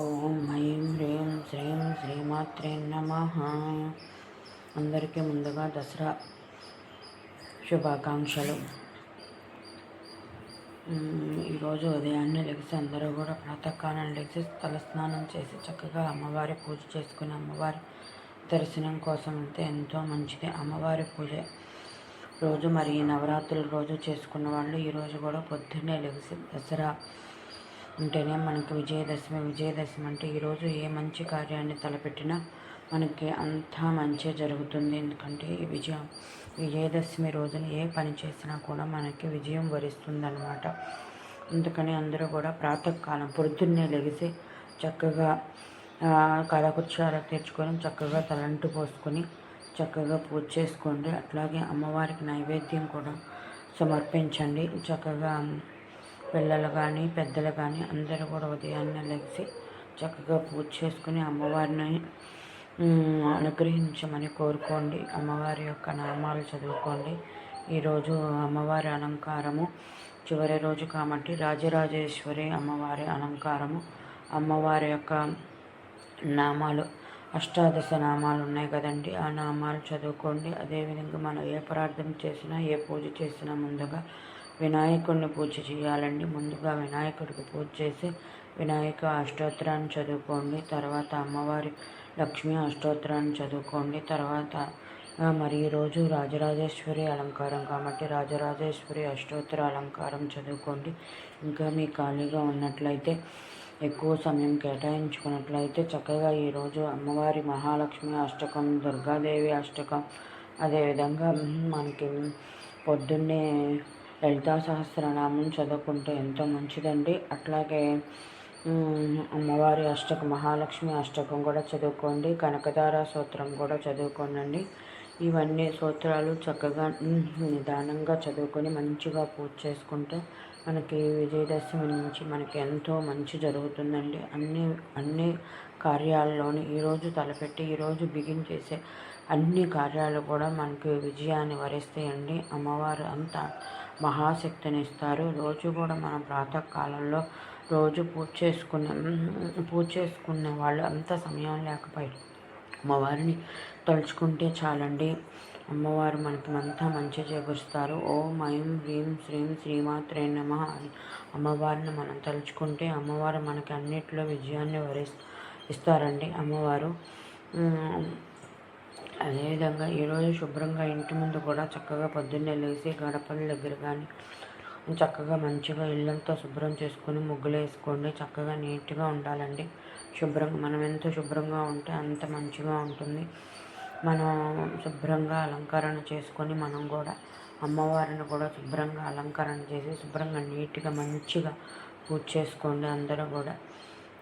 ఓం ఐం హ్రీం శ్రీం శ్రీమాత్రే నమ. అందరికీ ముందుగా దసరా శుభాకాంక్షలు. ఈరోజు ఉదయాన్నే లెగిసి అందరూ కూడా ప్రాతకాలం లెగిసి తలస్నానం చేసి చక్కగా అమ్మవారి పూజ చేసుకుని అమ్మవారి దర్శనం కోసం అయితే ఎంతో మంచిది. అమ్మవారి పూజ రోజు మరి నవరాత్రుల రోజు చేసుకున్న వాళ్ళు ఈరోజు కూడా పొద్దున్నే లెగిసి దసరా ఉంటేనే మనకి విజయదశమి విజయదశమి అంటే ఈరోజు ఏ మంచి కార్యాన్ని తలపెట్టినా మనకి అంతా మంచి జరుగుతుంది. ఎందుకంటే ఈ విజయం విజయదశమి రోజున ఏ పని చేసినా కూడా మనకి విజయం వరిస్తుంది అనమాట అందుకని అందరూ కూడా ప్రాతకాలం పొద్దున్నే లెగిసి చక్కగా కలకుచ్చార తెచ్చుకొని చక్కగా తలంటు పోసుకొని చక్కగా పూజ చేసుకోండి. అట్లాగే అమ్మవారికి నైవేద్యం కూడా సమర్పించండి. చక్కగా పిల్లలు కానీ పెద్దలు కానీ అందరూ కూడా ఉదయాన్నే లెగిసి చక్కగా పూజ చేసుకుని అమ్మవారిని అనుగ్రహించమని కోరుకోండి. అమ్మవారి యొక్క నామాలు చదువుకోండి. ఈరోజు అమ్మవారి అలంకారము చివరి రోజు కాబట్టి రాజరాజేశ్వరి అమ్మవారి అలంకారము అమ్మవారి యొక్క నామాలు అష్టాదశ నామాలు ఉన్నాయి కదండి. ఆ నామాలు చదువుకోండి. అదేవిధంగా మనం ఏ ప్రార్థన చేసినా ఏ పూజ చేసినా ముందుగా వినాయకుడిని పూజ చేయాలండి. ముందుగా వినాయకుడికి పూజ చేసి వినాయక అష్టోత్తరాన్ని చదువుకోండి. తర్వాత అమ్మవారి లక్ష్మీ అష్టోత్తరాన్ని చదువుకోండి. తర్వాత మరి ఈరోజు రాజరాజేశ్వరి అలంకారం కాబట్టి రాజరాజేశ్వరి అష్టోత్తర అలంకారం చదువుకోండి. ఇంకా మీ ఖాళీగా ఉన్నట్లయితే ఎక్కువ సమయం కేటాయించుకున్నట్లయితే చక్కగా ఈరోజు అమ్మవారి మహాలక్ష్మి అష్టకం దుర్గాదేవి అష్టకం అదేవిధంగా మనకి పొద్దున్నే లలితా సహస్రనామం చదువుకుంటే ఎంతో మంచిదండి. అట్లాగే అమ్మవారి అష్టకం మహాలక్ష్మి అష్టకం కూడా చదువుకోండి. కనకదార సూత్రం కూడా చదువుకోనండి. ఇవన్నీ సూత్రాలు చక్కగా నిదానంగా చదువుకొని మంచిగా పూజ చేసుకుంటే మనకి విజయదశమి నుంచి మనకి ఎంతో మంచి జరుగుతుందండి. అన్ని అన్ని కార్యాలలోని ఈరోజు తలపెట్టి ఈరోజు బిగిన్ చేసే అన్ని కార్యాలు కూడా మనకి విజయాన్ని వరిస్తాయండి. అమ్మవారు అంతా మహాశక్తిని ఇస్తారు. రోజు కూడా మనం ప్రాతకాలంలో రోజు పూజ చేసుకునే పూజ చేసుకునే వాళ్ళు అంత సమయం లేకపోయి అమ్మవారిని తలుచుకుంటే చాలండి. అమ్మవారు మనకి అంతా మంచి చేకూరుస్తారు ఓం ఐం హ్రీం శ్రీం శ్రీమాత్రే నమ అని అమ్మవారిని మనం తలుచుకుంటే అమ్మవారు మనకి అన్నిట్లో విజయాన్ని వరి ఇస్తారండి అమ్మవారు. అదేవిధంగా ఈరోజు శుభ్రంగా ఇంటి ముందు కూడా చక్కగా పొద్దున్నే లేచి గడపల దగ్గర కానీ చక్కగా మంచిగా ఇల్లంతా శుభ్రం చేసుకొని ముగ్గులు వేసుకోండి చక్కగా నీట్గా ఉండాలండి. శుభ్రంగా మనం ఎంత శుభ్రంగా ఉంటే అంత మంచిగా ఉంటుంది. మనం శుభ్రంగా అలంకరణ చేసుకొని మనం కూడా అమ్మవారిని కూడా శుభ్రంగా అలంకరణ చేసి శుభ్రంగా నీట్గా మంచిగా పూజ చేసుకోండి అందరూ కూడా.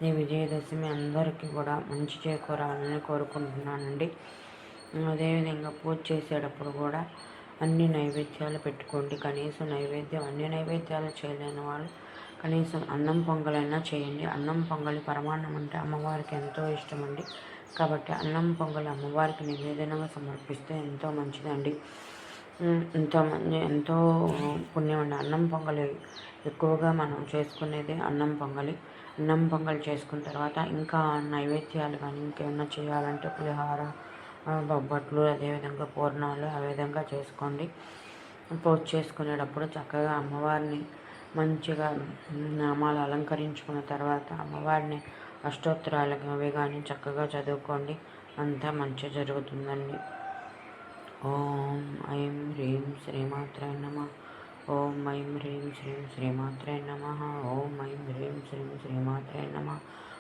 ఈ విజయదశమి అందరికీ కూడా మంచి చేకూరాలని కోరుకుంటున్నానండి. అదేవిధంగా పూజ చేసేటప్పుడు కూడా అన్ని నైవేద్యాలు పెట్టుకోండి. కనీసం నైవేద్యం అన్ని నైవేద్యాలు చేయలేని వాళ్ళు కనీసం అన్నం పొంగలైనా చేయండి. అన్నం పొంగలి పరమాన్నం అంటే అమ్మవారికి ఎంతో ఇష్టం అండి కాబట్టి అన్నం పొంగలి అమ్మవారికి నివేదనగా సమర్పిస్తే ఎంతో మంచిదండి. ఎంతోమంది ఎంతో మంది ఎంతో పుణ్యం అండి అన్నం పొంగలి ఎక్కువగా మనం చేసుకునేది అన్నం పొంగలి. అన్నం పొంగలి చేసుకున్న తర్వాత ఇంకా నైవేద్యాలు కానీ ఇంకేమన్నా చేయాలంటే పులిహార బొబ్బట్లు అదేవిధంగా పూర్ణాలు ఆ విధంగా చేసుకోండి. పూజ చేసుకునేటప్పుడు చక్కగా అమ్మవారిని మంచిగా నామాలు అలంకరించుకున్న తర్వాత అమ్మవారిని అష్టోత్తరాలు అవి కానీ చక్కగా చదువుకోండి. అంతా మంచి జరుగుతుందండి. ఓం ఐం హ్రీం శ్రీమాత్రే నమ. ఓం ఐం హ్రీం శ్రీం శ్రీమాత్రే నమ. ఓం ఐం హ్రీం శ్రీం శ్రీమాత్రే నమ.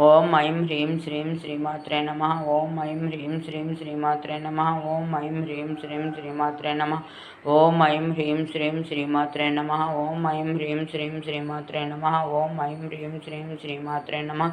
ओम ऐं ह्रीं श्रीं श्रीमात्रे नम। ओं ऐं ह्रीं श्रीं श्रीमात्रे नम। ओं ऐं ह्रीं श्रीं श्रीमात्रे नम। ओं ऐं ह्रीं श्रीं श्रीमात्रे नम। ओं ऐं ह्रीं श्रीं श्रीमात्रे नम। ओं ऐं ह्रीं श्रीं श्रीमात्रे नमः।